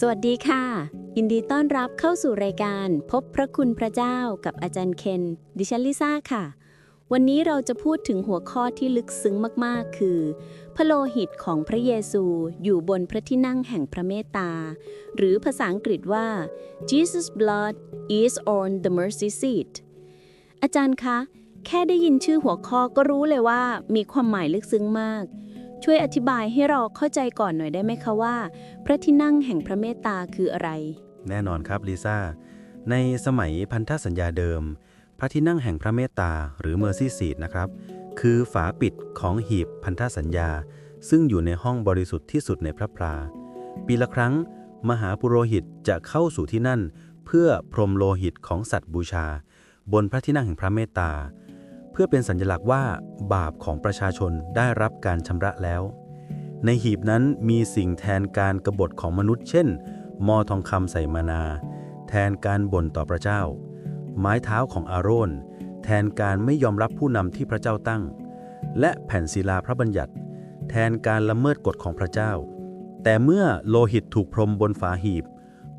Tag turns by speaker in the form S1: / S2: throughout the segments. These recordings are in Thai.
S1: สวัสดีค่ะ ยินดีต้อนรับเข้าสู่รายการพบพระคุณพระเจ้ากับอาจารย์เคน ดิฉันลิซ่าค่ะ วันนี้เราจะพูดถึงหัวข้อที่ลึกซึ้งมากๆ คือ พระโลหิตของพระเยซูอยู่บนพระที่นั่งแห่งพระเมตตา หรือภาษาอังกฤษว่า Jesus blood is on the mercy seat อาจารย์คะ แค่ได้ยินชื่อหัวข้อก็รู้เลยว่ามีความหมายลึกซึ้งมาก ช่วยอธิบายให้เราเข้าใจก่อนหน่อยได้ไหมคะว่า พระที่นั่งแห่งพระเมตตาคืออะไร
S2: แน่นอนครับลิซ่า ในสมัยพันธสัญญาเดิม พระที่นั่งแห่งพระเมตตาหรือ Mercy Seat นะครับ คือฝาปิดของหีบพันธสัญญา ซึ่งอยู่ในห้องบริสุทธิ์ที่สุดในพระพรา ปีละครั้ง มหาปุโรหิตจะเข้าสู่ที่นั่น เพื่อพรมโลหิตของสัตว์บูชา บนพระที่นั่งแห่งพระเมตตา พื่อเป็นสัญลักษณ์ว่าบาปของประชาชนได้รับการชำระแล้ว ในหีบนั้นมีสิ่งแทนการกบฏของมนุษย์ เช่นมอทองคำใส่มานา แทนการบ่นต่อพระเจ้า ไม้เท้าของอาโรน แทนการไม่ยอมรับผู้นำที่พระเจ้าตั้ง และแผ่นศิลาพระบัญญัติ แทนการละเมิดกฎของพระเจ้า แต่เมื่อโลหิตถูกพรมบนฝาหีบ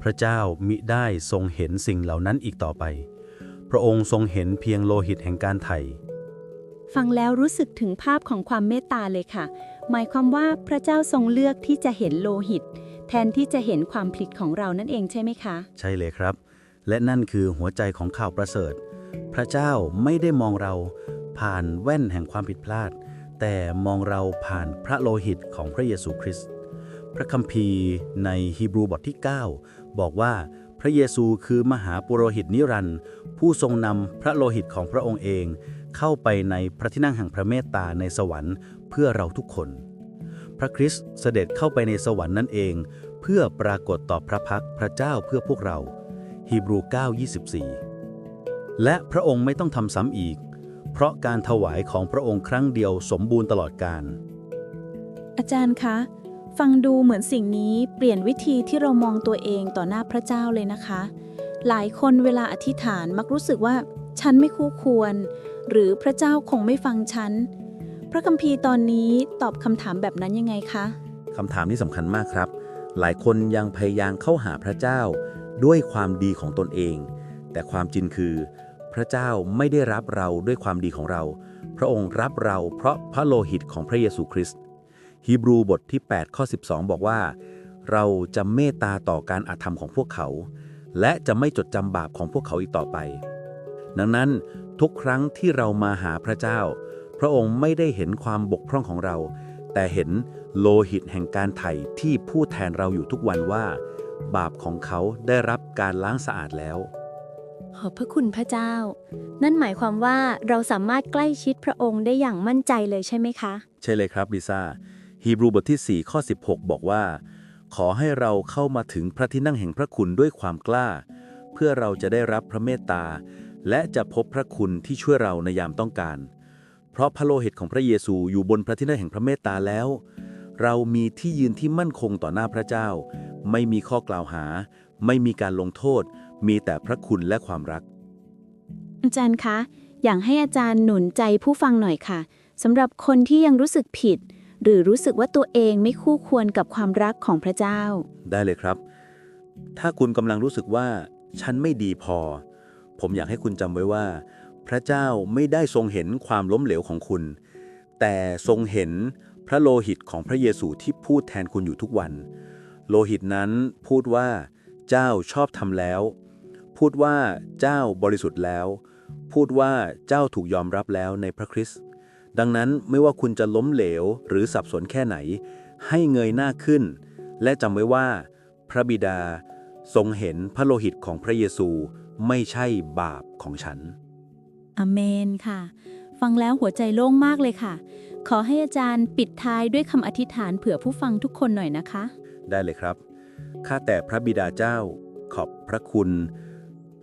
S2: พระเจ้ามิได้ทรงเห็นสิ่งเหล่านั้นอีกต่อไป พระองค์ทรงเห็นเพียงโลหิตแห่งการไถ่
S1: ฟังแล้วรู้สึกถึงภาพของความเมตตาเลยค่ะ หมายความว่าพระเจ้าทรงเลือกที่จะเห็นโลหิต แทนที่จะเห็นความผิดของเรานั่นเองใช่ไหมคะ
S2: ใช่เลยครับ และนั่นคือหัวใจของข่าวประเสริฐ พระเจ้าไม่ได้มองเราผ่านแว่นแห่งความผิดพลาด แต่มองเราผ่านพระโลหิตของพระเยซูคริสต์พระคัมภีร์ในฮีบรูบทที่ 9 บอกว่าพระเยซูคือมหาปุโรหิตนิรันดร์ผู้ทรงนำพระโลหิตของพระองค์เอง เข้าไปในพระที่นั่งแห่งพระเมตตาในสวรรค์เพื่อเราทุกคน พระคริสต์เสด็จเข้าไปในสวรรค์นั่นเอง เพื่อปรากฏต่อพระพักพระเจ้าเพื่อพวกเรา ฮีบรู 9:24 และพระองค์ไม่ต้องทำซ้ำอีก เพราะการถวายของพระองค์ครั้งเดียวสมบูรณ์ตลอดกาล
S1: อาจารย์คะฟังดูเหมือนสิ่งนี้เปลี่ยนวิธีที่เรามองตัวเองต่อหน้าพระเจ้าเลยนะคะ หลายคนเวลาอธิษฐานมักรู้สึกว่า ฉันไม่คู่ควร หรือพระเจ้าคงไม่ฟังฉัน พระคัมภีร์ตอนนี้ตอบคำถามแบบนั้นยังไงคะ
S3: คำถามนี้สำคัญมากครับ หลายคนยังพยายามเข้าหาพระเจ้า ด้วยความดีของตนเอง แต่ความจริงคือ พระเจ้าไม่ได้รับเราด้วยความดีของเรา พระองค์รับเราเพราะพระโลหิตของพระเยซูคริสต์ฮีบรูบทที่ 8 ข้อ 12 บอกว่า เราจะเมตตาต่อการอาธรรมของพวกเขา และจะไม่จดจำบาปของพวกเขาอีกต่อไป ดังนั้นทุกครั้งที่เรามาหาพระเจ้า พระองค์ไม่ได้เห็นความบกพร่องของเรา แต่เห็นโลหิตแห่งการไถ่ที่พูดแทนเราอยู่ทุกวันว่า บาปของเขาได้รับการล้างสะอาดแล้ว
S1: ขอบพระคุณพระเจ้า นั่นหมายความว่าเราสามารถใกล้ชิดพระองค์ได้อย่างมั่นใจเลยใช่ไหมคะ
S3: ใช่เลยครับลิซ่าฮีบรูบทที่ 4 ข้อ 16 บอกว่า ขอให้เราเข้ามาถึงพระที่นั่งแห่งพระคุณด้วยความกล้า เพื่อเราจะได้รับพระเมตตา และจะพบพระคุณที่ช่วยเราในยามต้องการ เพราะพระโลหิตของพระเยซูอยู่บนพระที่นั่งแห่งพระเมตตาแล้ว เรามีที่ยืนที่มั่นคงต่อหน้าพระเจ้า ไม่มีข้อกล่าวหา ไม่มีการลงโทษ มีแต่พระคุณและความรัก
S1: อาจารย์คะ อยากให้อาจารย์หนุนใจผู้ฟังหน่อยค่ะสำหรับคนที่ยังรู้สึกผิด หรือรู้สึกว่าตัวเองไม่คู่ควรกับความรักของพระเจ้า
S3: ได้เลยครับ ถ้าคุณกำลังรู้สึกว่า ฉันไม่ดีพอ ผมอยากให้คุณจำไว้ว่า พระเจ้าไม่ได้ทรงเห็นความล้มเหลวของคุณ แต่ทรงเห็นพระโลหิตของพระเยซูที่พูดแทนคุณอยู่ทุกวัน โลหิตนั้นพูดว่า เจ้าชอบทำแล้ว พูดว่าเจ้าบริสุทธิ์แล้ว พูดว่าเจ้าถูกยอมรับแล้วในพระคริสต์ดังนั้นไม่ว่าคุณจะล้มเหลวหรือสับสนแค่ไหน ให้เงยหน้าขึ้น และจำไว้ว่า พระบิดาทรงเห็นพระโลหิตของพระเยซู ไม่ใช่บาปของฉัน
S1: อเมนค่ะ ฟังแล้วหัวใจโล่งมากเลยค่ะ ขอให้อาจารย์ปิดท้ายด้วยคำอธิษฐานเผื่อผู้ฟังทุกคนหน่อยนะคะ
S3: ได้เลยครับ ข้าแต่พระบิดาเจ้า ขอบพระคุณ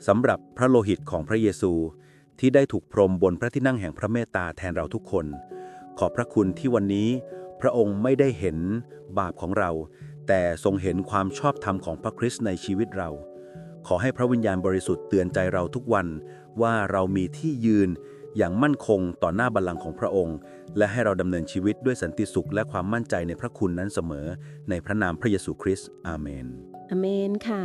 S3: สำหรับพระโลหิตของพระเยซู ที่ได้ถูกพรมบนพระที่นั่งแห่งพระเมตตาแทนเราทุกคน ขอบพระคุณที่วันนี้ พระองค์ไม่ได้เห็นบาปของเรา แต่ทรงเห็นความชอบธรรมของพระคริสต์ในชีวิตเรา ขอให้พระวิญญาณบริสุทธิ์เตือนใจเราทุกวันว่าเรามีที่ยืนอย่างมั่นคงต่อหน้าบัลลังก์ของพระองค์ และให้เราดำเนินชีวิตด้วยสันติสุขและความมั่นใจในพระคุณนั้นเสมอ ในพระนามพระเยซูคริสต์อาเมน
S1: อเมนค่ะ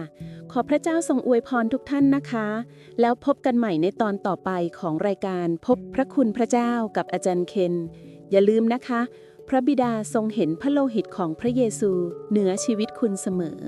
S1: ขอพระเจ้าทรงอวยพรทุกท่านนะคะ แล้วพบกันใหม่ในตอนต่อไปของรายการพบพระคุณพระเจ้ากับอาจารย์เคน อย่าลืมนะคะ พระบิดาทรงเห็นพระโลหิตของพระเยซูเหนือชีวิตคุณเสมอ